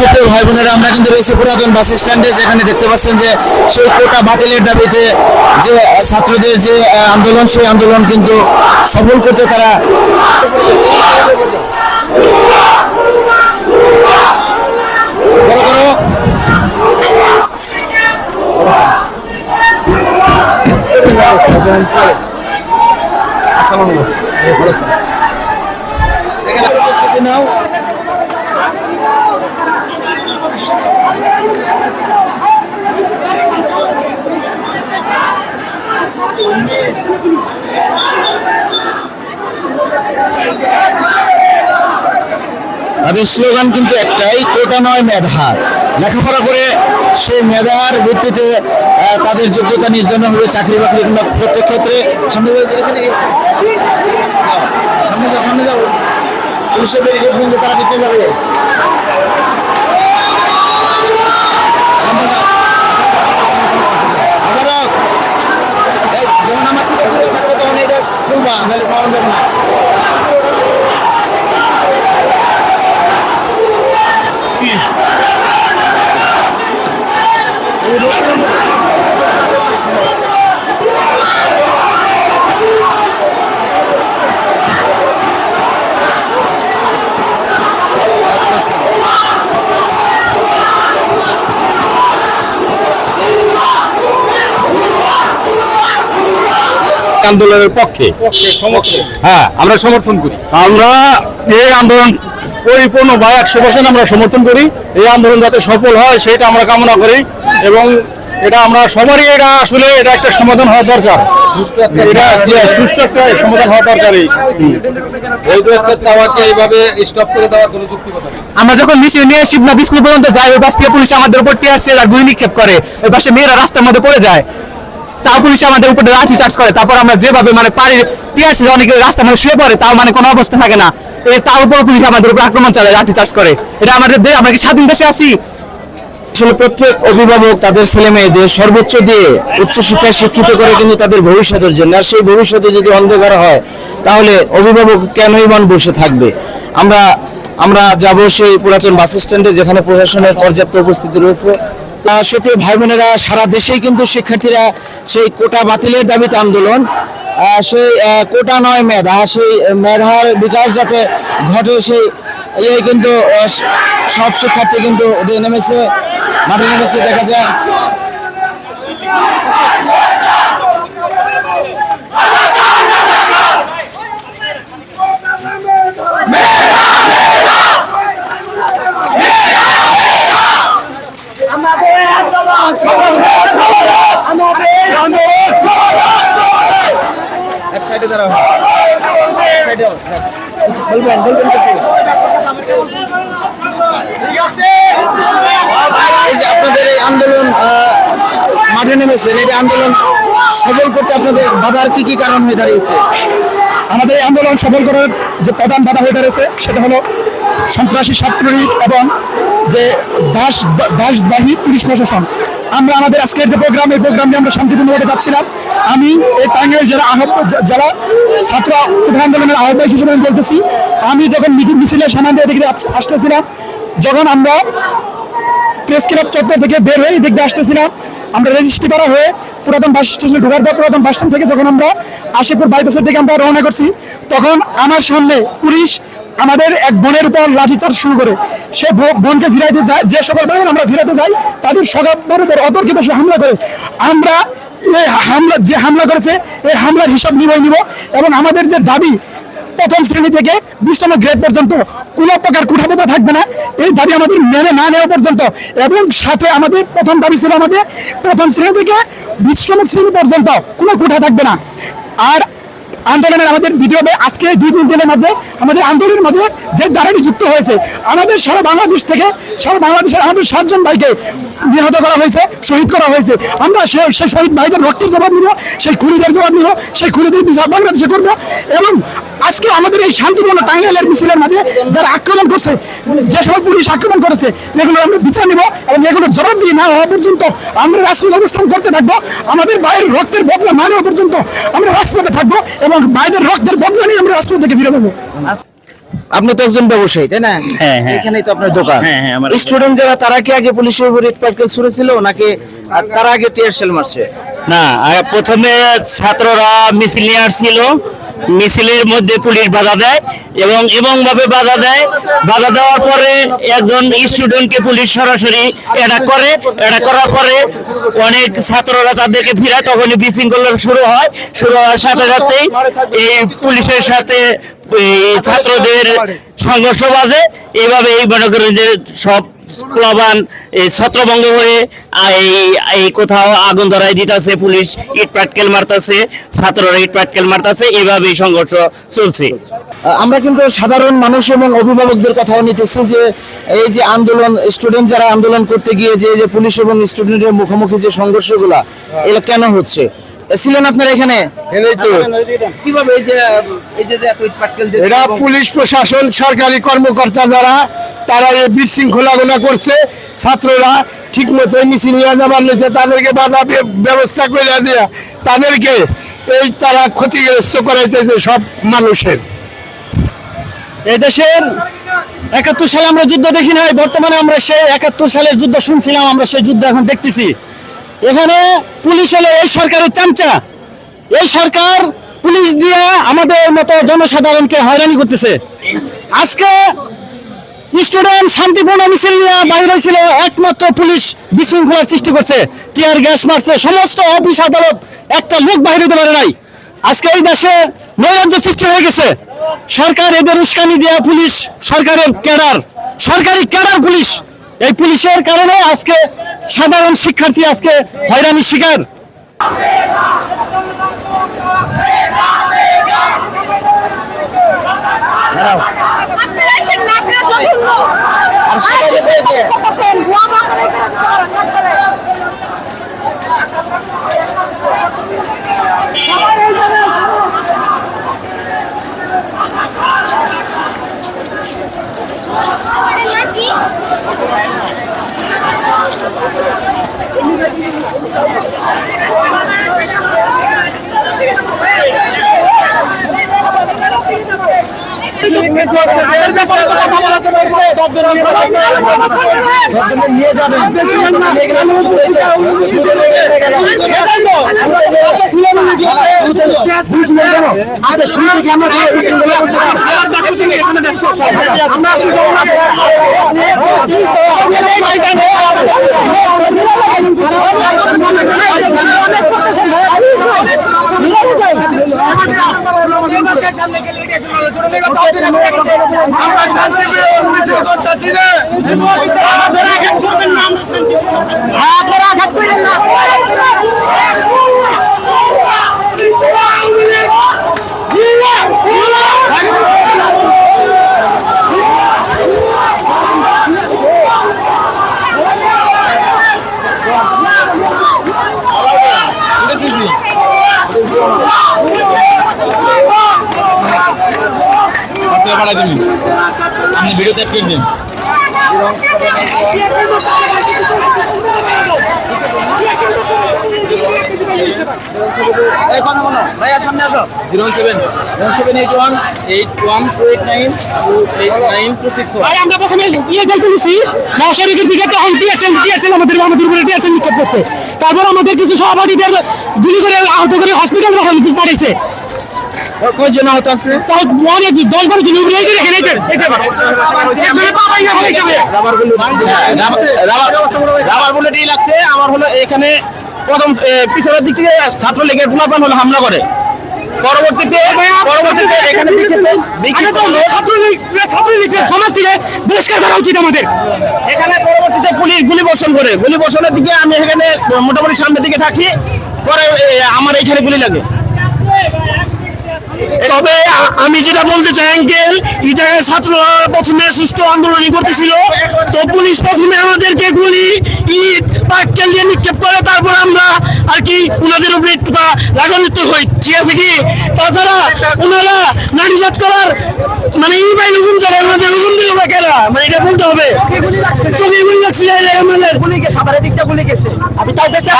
সুপ্রিয় ভাই বোনেরা আমরা কিন্তু রয়েছে পুরাতন বাস স্ট্যান্ডে, যেখানে দেখতে পাচ্ছেন যে সেই কোটা বাতিলের দাবিতে যে ছাত্রদের যে আন্দোলন, সেই আন্দোলন কিন্তু সফল করতে তারা ভালো আছেন? এখানে প্রস্তুতি নাও তাদের স্লোগান কিন্তু একটাই কোটা নয় মেধা লেখাপড়া করে সেই মেধার ভিত্তিতে তাদের যোগ্যতা নির্ধারণ হবে চাকরি বাকরি কিংবা প্রত্যেক ক্ষেত্রে। সামনে যাও, সামনে যাও পুলিশের তারা যাবে। খুলবা নাহলে সাউন্ড যাবে না। আন্দোলনের পক্ষে। হ্যাঁ আমরা সমর্থন করি। আমরা এই আন্দোলন পরিপূর্ণ বা একশো পার্সেন্ট আমরা সমর্থন করি। এই আন্দোলন যাতে সফল হয় সেটা আমরা কামনা করি এবং এটা আমরা সবারই এটা আসলে এটা একটা সমাধান হওয়া দরকার। এটা সুষ্ঠু একটা সমাধান হওয়া দরকার এই। বৈধ একটা চাওয়াকে এইভাবে স্টপ করে দেওয়ার কোনো যুক্তিকতা আমরা যখন মিছিল নিয়ে শিবনাথ স্কুল পর্যন্ত যাই ওই বাস থেকে পুলিশ আমাদের উপর টিয়ার সেল আর গুলি নিক্ষেপ করে ওই পাশে মেয়েরা রাস্তার মধ্যে পড়ে যায়। তাও পুলিশ আমাদের উপরে লাঠি চার্জ করে। তারপর আমরা যেভাবে মানে পারি টিয়ার সেল অনেকে রাস্তার মধ্যে শুয়ে পড়ে, তাও মানে কোনো অবস্থা থাকে না। তার উপর পুলিশ আমাদের উপর আক্রমণ চালায় লাঠি চার্জ করে। এটা আমাদের আমরা কি স্বাধীন দেশে আসি আসলে প্রত্যেক অভিভাবক তাদের ছেলে মেয়েদের সর্বোচ্চ দিয়ে উচ্চশিক্ষায় শিক্ষিত করে কিন্তু তাদের ভবিষ্যতের জন্য। আর সেই ভবিষ্যতে যদি অন্ধকার হয়, তাহলে অভিভাবক কেনই মান বসে থাকবে? আমরা আমরা যাব সেই পুরাতন বাস স্ট্যান্ডে যেখানে প্রশাসনের পর্যাপ্ত উপস্থিতি রয়েছে। সুপ্রিয় ভাই বোনেরা সারা দেশেই কিন্তু শিক্ষার্থীরা সেই কোটা বাতিলের দাবিতে আন্দোলন। সেই কোটা নয় মেধা সেই মেধার বিকাশ যাতে ঘটে, সেই এই কিন্তু সব শিক্ষার্থী কিন্তু নেমেছে, মাঠে নেমেছে, দেখা যায় এক সাইডে দাঁড়াও এক সাইডে বলবেন বলবেন কিছু এই যে আপনাদের এই আন্দোলন আহ, মাঠে নেমেছেন এই যে আন্দোলন সফল করতে আপনাদের বাধার কি কি কারণ হয়ে দাঁড়িয়েছে? আমাদের এই আন্দোলন সফল করার যে প্রধান বাধা হয়ে দাঁড়িয়েছে, সেটা হলো সন্ত্রাসী ছাত্রলীগ এবং যে দাস দাসবাহী পুলিশ প্রশাসন। আমরা আমাদের আজকের যে প্রোগ্রাম, এই প্রোগ্রামে আমরা শান্তিপূর্ণভাবে যাচ্ছিলাম। আমি এই টাঙ্গাইল জেলা জেলা ছাত্র আন্দোলনের আহ্বায়ক হিসেবে আমি বলতেছি, আমি যখন মিটিং মিছিলের সামনে দিয়ে আস- আসতেছিলাম, যখন আমরা প্রেস ক্লাব চত্বর থেকে বের হয়ে দিয়ে আসতেছিলাম আমরা রেজিস্ট্রি করা হয়ে পুরাতন বাস স্টেশনে ঢোকার পর পুরাতন বাস স্ট্যান্ড থেকে যখন আমরা আশিপুর বাইপাসের দিকে আমরা রওনা করছি, তখন আমার সামনে পুলিশ আমাদের এক বোনের উপর লাঠিচার্জ শুরু করে। সে বোনকে ফিরাইতে যায়, যে সকল ভাইয়ের আমরা ফিরাতে যাই, তাদের সবার উপর অতর্কিত সে হামলা করে। আমরা এই হামলা যে হামলা করেছে, এই হামলার হিসাব নিবই নিব এবং আমাদের যে দাবি প্রথম শ্রেণি থেকে বিশতম গ্রেড পর্যন্ত কোনো প্রকার কুঠাবোধা থাকবে না। এই দাবি আমাদের মেনে না নেওয়া পর্যন্ত এবং সাথে আমাদের প্রথম দাবি ছিল আমাদের প্রথম শ্রেণি থেকে বিশতম শ্রেণি পর্যন্ত কোনো কুঠা থাকবে না। আর আন্দোলনের আমাদের দ্বিতীয় আজকে দুই তিন দিনের মধ্যে আমাদের আন্দোলনের মাঝে যে দ্বারাটি যুক্ত হয়েছে, আমাদের সারা বাংলাদেশ থেকে, সারা বাংলাদেশের আমাদের সাতজন ভাইকে নিহত করা হয়েছে, শহীদ করা হয়েছে। আমরা সেই শহীদ ভাইদের রক্তের জবাব নিব, সেই খুনিদের জবাব নিব, সেই খুনিদের বিচার বাংলাদেশে করব এবং আজকে আমাদের এই শান্তিপূর্ণ টাঙ্গাইলের মিছিলের মাঝে যারা আক্রমণ করছে, যে সময় পুলিশ আক্রমণ করেছে, এগুলো আমরা বিচার নিব এবং এগুলোর জবাব দিয়ে না হওয়া পর্যন্ত আমরা রাজপথ অবস্থান করতে থাকব। আমাদের ভাইয়ের রক্তের বদলা না নেওয়া পর্যন্ত আমরা থাকব এবং বাইরের রক্তের বদলা নিয়ে আমরা রাষ্ট্র থেকে ফিরে পাবো। আপনি তো একজন ব্যবসায়ী তাই না? হ্যাঁ, হ্যাঁ। এখানেই তো আপনার দোকান। হ্যাঁ, স্টুডেন্ট যারা তারা কি আগে পুলিশের উপর রেড পার্কেল ছুড়েছিল নাকি তারা আগে টিয়ার শেল মারছে? না প্রথমে ছাত্ররা মিছিল নিয়ে আসছিল মিছিলের মধ্যে পুলিশ বাধা দেয় এবং এবং ভাবে বাধা দেয়। বাধা দেওয়ার পরে একজন স্টুডেন্টকে পুলিশ সরাসরি অ্যাটাক করে। অ্যাটাক করার পরে অনেক ছাত্ররা তাদেরকে ফিরায়। তখনই বিশৃঙ্খলা শুরু হয়। শুরু হওয়ার সাথে সাথেই এই পুলিশের সাথে ছাত্রদের সংঘর্ষ বাজে এইভাবে এই মনে করেন যে সব প্লাবান ছত্রভঙ্গ হয়ে এই কোথাও আগুন ধরাই দিতেছে, পুলিশ ইট পাটকেল মারতাছে, ছাত্ররা ইট পাটকেল মারতাছে এইভাবেই সংঘর্ষ চলছে। আমরা কিন্তু সাধারণ মানুষ এবং অভিভাবকদের কথাও নিতেছি যে, এই যে আন্দোলন স্টুডেন্ট যারা আন্দোলন করতে গিয়ে যে পুলিশ এবং স্টুডেন্টের মুখোমুখি যে সংঘর্ষগুলা, এগুলো কেন হচ্ছে? ছিলেন আপনারা এখানে? এনেই তো। কীভাবে এই যে এই যে যে এত পাটকেল এরা পুলিশ প্রশাসন সরকারি কর্মকর্তা যারা তারা এই বিশৃঙ্খলা গুলা করছে। ছাত্ররা ঠিক মতো মিছিল নিয়ে যাবার নিয়েছে তাদেরকে বাধা ব্যবস্থা করে দেয়া তাদেরকে এই তারা ক্ষতিগ্রস্ত করাইতেছে সব মানুষের। এই দেশের একাত্তর সালে আমরা যুদ্ধ দেখি নাই বর্তমানে আমরা সেই একাত্তর সালের যুদ্ধ শুনছিলাম আমরা সেই যুদ্ধ এখন দেখতেছি। এখানে পুলিশ হলো এই সরকারের চামচা। এই সরকার পুলিশ দিয়ে আমাদের মতো জনসাধারণকে হয়রানি করতেছে। আজকে স্টুডেন্ট শান্তিপূর্ণ মিছিল নিয়ে বাইরে হয়েছিল, একমাত্র পুলিশ বিশৃঙ্খলার সৃষ্টি করছে। টিয়ার গ্যাস মারছে, সমস্ত অফিস আদালত একটা লোক বাইরে দিতে পারে নাই। আজকে এই দেশে নৈরাজ্য সৃষ্টি হয়ে গেছে। সরকার এদের উস্কানি দেওয়া পুলিশ সরকারের ক্যাডার। সরকারি ক্যাডার পুলিশ। এই পুলিশের কারণে আজকে সাধারণ শিক্ষার্থী আজকে হয়রানির শিকার। আপনারা এসেন না, আপনারা জঘন্য। আর করতেছেন, বুয়া মা করে এখানে ধরা, না করে। সবাই এই জায়গায় আসুন। নিয়ে যাবেন আমরা শান্তি মিছিল করতেছি না আপনি ভিডিওতে প্রিন্ট দিন zero seven. Seven eight one. Eight one two eight nine eight nine two six ভাই আমরা প্রথমে ইয়ে মহাসড়কের দিকে তখন আমাদের আমাদের উপরে টিএসএল নিক্ষেপ করছে। তারপর আমাদের কিছু সহপাঠীদের গুলি করে আহত করে হসপিটাল পাঠিয়েছে। কয়জন আহত আছে? তাও অনেক দশ বারো জন উপরে এই যে দেখেন এই এই যে। একবারে পা ভাঙা হয়ে গেছে। রাবার বুলেট রাবার বুলেটই লাগছে। আমার হলো এখানে প্রথম পিছনের দিক থেকে ছাত্র লীগের গোলাপান হলো হামলা করে। পরবর্তীতে পরবর্তীতে এখানে সমাজ থেকে বহিষ্কার করা উচিত আমাদের। এখানে পরবর্তীতে পুলিশ গুলি বর্ষণ করে। গুলি বর্ষণের দিকে আমি এখানে মোটামুটি সামনের দিকে থাকি। পরে আমার এইখানে গুলি লাগে। তবে আমি যেটা বলতে চাই, আঙ্কেল, এই জায়গায় ছাত্ররা প্রথমে সুষ্ঠু আন্দোলন করতেছিল। তো পুলিশ প্রথমে আমাদেরকে গুলি, ইট পাককেল দিয়ে নিক্ষেপ করে, তারপর আমরা আর কি ওনাদের উপরে একটু রাগান্বিত হই। ঠিক আছে কি? তাছাড়া ওনারা নারী করার মানে এই বাইরে হুকুম যারা ওনাদের হুকুম দিল বা কেনা মানে এটা বলতে হবে। চোখে গুলি লাগছে আমাদের। গুলি গেছে আমার দিকটা গুলি গেছে। আমি তাও বেঁচে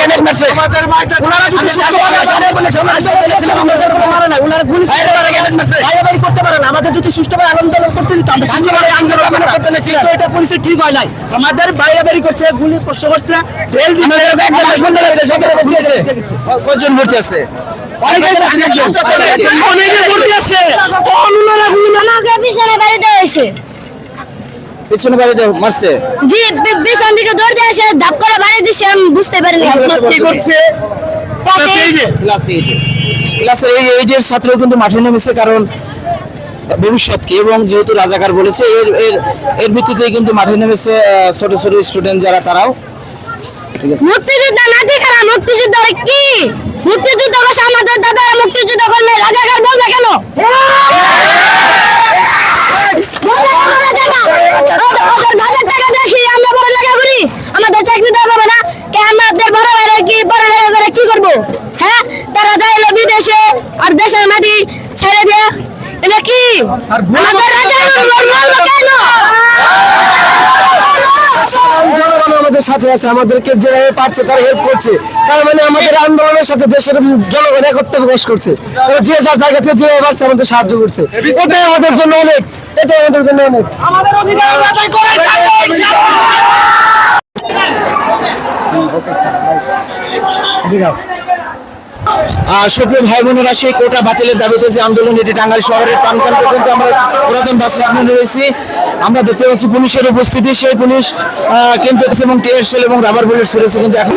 গ্যানেট মারছে ওনারা যদি সুস্থভাবে আসলে বলে সমাজ আমাদের তো মারে না ওনারা গুলি গ্যানেট মারছে বাইরে করতে পারে না। আমাদের যদি সুষ্ঠুভাবে আন্দোলন করতে দিত আমরা সুষ্ঠুভাবে আন্দোলন করতে না তো এটা পুলিশের ঠিক হয় নাই। আমাদের বাইরে বাইরে করছে গুলি করছে করছে রেল দিছে একটা হাসপাতাল আছে সতেরো ভর্তি আছে। কজন ভর্তি আছে? অনেকে ভর্তি আছে ওনারা গুলি আমাকে পিছনে বাড়িতে এসে। পিছনে বাড়িতে মারছে। জি পিছন দিকে দৌড় দিয়ে এসে ধাপ করে বাড়ি দিছে আমি বুঝতে পারিনি কি করছে। ক্লাস এই এইটের ছাত্র কিন্তু মাঠে নেমেছে কারণ ভবিষ্যৎকে এবং যেহেতু রাজাকার বলেছে এর এর এর ভিত্তিতেই কিন্তু মাঠে নেমেছে ছোট ছোট স্টুডেন্ট যারা তারাও। ঠিক আছে। মুক্তিযুদ্ধ নাতি খারা মুক্তিযুদ্ধ কি? মুক্তিযুদ্ধ করছে আমাদের দাদারা মুক্তিযুদ্ধ করলে রাজাকার বলবে কেন? আমাদের চাকরি দেওয়া যাবে না। কে আমাদের বড় ভাইরা কি বড় ভাইরা করে কি করব? হ্যাঁ? তারা যাইলো বিদেশে আর দেশের মাটি ছেড়ে দিয়ে। এটা কি? আমাদের রাজাকার বলবে কেন সাধারণ জনগণ আমাদের সাথে আছে আমাদেরকে যেভাবে পারছে তারা হেল্প করছে। তার মানে আমাদের আন্দোলনের সাথে দেশের জনগণ একত্র প্রকাশ করছে। তারা যে যার জায়গা থেকে যেভাবে পারছে আমাদের সাহায্য করছে। এটাই আমাদের জন্য অনেক এটাই আমাদের জন্য অনেক। সুপ্রিয় ভাই বোনেরা সেই কোটা বাতিলের দাবিতে যে আন্দোলন এটি টাঙ্গাইল শহরের প্রাণকেন্দ্র কিন্তু আমরা পুরাতন বাস স্ট্যান্ডে রয়েছি। আমরা দেখতে পাচ্ছি পুলিশের উপস্থিতি সেই পুলিশ কিন্তু এবং টিএসএল এবং রাবার বুলেট ছুড়েছে কিন্তু এখন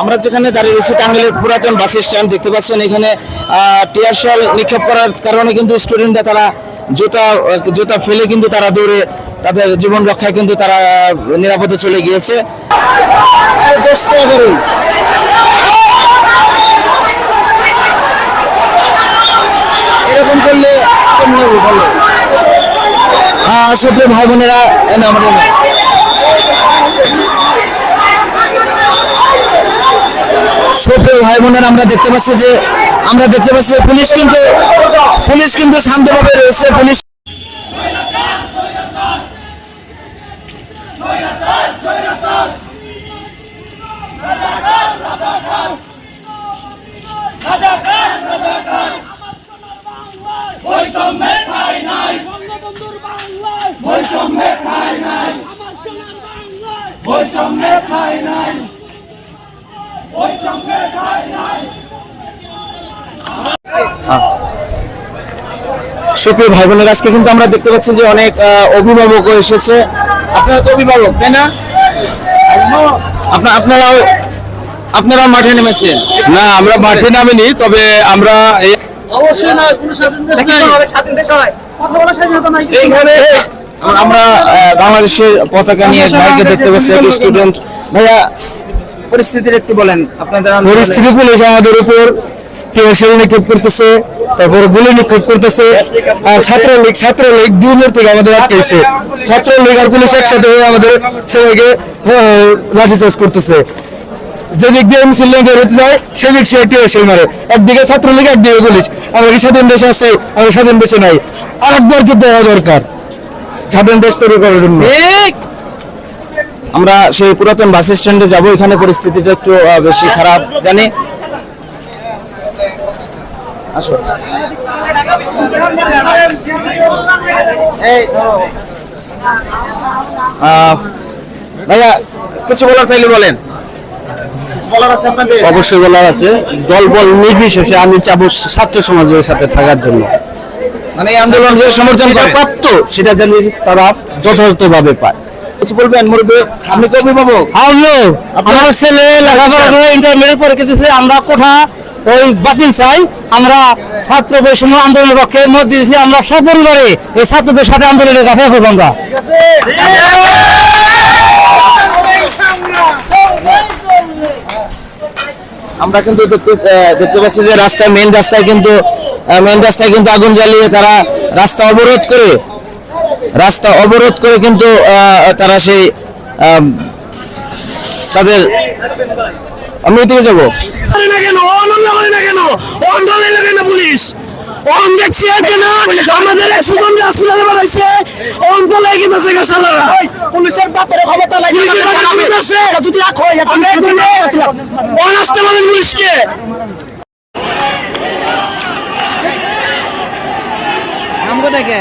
আমরা যেখানে দাঁড়িয়ে রয়েছি টাঙ্গাইলের পুরাতন বাস স্ট্যান্ড, দেখতে পাচ্ছেন এখানে টিয়ারশাল নিক্ষেপ করার কারণে কিন্তু স্টুডেন্টরা তারা জুতা জুতা ফেলে কিন্তু তারা দৌড়ে, তাদের জীবন রক্ষায় কিন্তু তারা নিরাপদে চলে গিয়েছে। এরকম করলে কেমনে হবে ভাই বোনেরা আমাদের সুপ্রিয় ভাই বোনেরা আমরা দেখতে পাচ্ছি যে, আমরা দেখতে পাচ্ছি পুলিশ কিন্তু পুলিশ কিন্তু শান্তভাবে রয়েছে, পুলিশ সুপ্রিয় ভাই বোনেরা আজকে কিন্তু আমরা দেখতে পাচ্ছি যে অনেক অভিভাবকও এসেছে। আপনারা তো অভিভাবক তাই না? আপনারাও আপনারাও মাঠে নেমেছেন? না আমরা মাঠে নামিনি তবে আমরা এই আমরা- আমরা বাংলাদেশের পতাকা নিয়ে ভাইকে দেখতে পাচ্ছি এক স্টুডেন্ট ভাইয়া পরিস্থিতির একটু বলেন আপনাদের পরিস্থিতি পুলিশ আমাদের উপর। টিয়ারশেল নিক্ষেপ করতেছে? তারপর গুলি নিক্ষেপ করতেছে। আর ছাত্রলীগ ছাত্রলীগ দুই মিনিট থেকে আমাদের আটকেছে ছাত্রলীগ আর পুলিশ একসাথে হয়ে আমাদের সবাইকে লাঠিচার্জ করতেছে। যেদিক দিয়ে মিছিল নিয়ে হতে যায় সেদিক সে টিয়ারশেল মারে? একদিকে ছাত্রলীগ একদিকে পুলিশ। আমরা কি স্বাধীন দেশে আছে? আমরা স্বাধীন দেশে নাই। আরেকবার যুদ্ধ হওয়া দরকার। স্বাধীন দেশ তৈরি করার জন্য। আমরা সেই পুরাতন বাস স্ট্যান্ডে যাব। এখানে পরিস্থিতিটা একটু বেশি খারাপ। জানি আসো। এই ধরো। ভাইয়া কিছু বলার তাইলে বলেন। অবশ্যই বলার আছে। নির্বিশেষে আমি চাবো ছাত্র সমাজের সাথে থাকার জন্য। মানে আন্দোলন যে সমর্থন প্রাপ্ত সেটা যেন তারা যথাযথভাবে পায়। কিছু বলবেন মুরব্বী? আপনি কি অভিভাবক আমিও আমার ছেলে লেখাপড়া করে ইন্টারমিডিয়েট পরীক্ষা দিয়েছে আমরা কোঠা ওই বাতিল চাই। আমরা ছাত্র বৈষম্য আন্দোলনের পক্ষে মত দিয়েছি, আমরা সপরিবারে এই ছাত্রদের সাথে আন্দোলনে ঝাঁপিয়ে পড়ব আমরা। আমরা কিন্তু দেখতে পাচ্ছি যে রাস্তায় মেন রাস্তায় কিন্তু মেন রাস্তায় কিন্তু আগুন জ্বালিয়ে তারা রাস্তা অবরোধ করে, রাস্তা অবরোধ করে কিন্তু তারা সেই তাদের আমি ওইদিকে যাব। না কেন? অনন্য করে না কেন? অন্ধলে লাগে না পুলিশ? অন দেখছি আছে না আমাদের সুগন্ধি হাসপাতালে বানাইছে অন বলে গেছে গাছালারা পুলিশের বাপের ক্ষমতা লাগে যদি আখ হয় অন আসতে বলেন পুলিশকে। আমগো দেখে।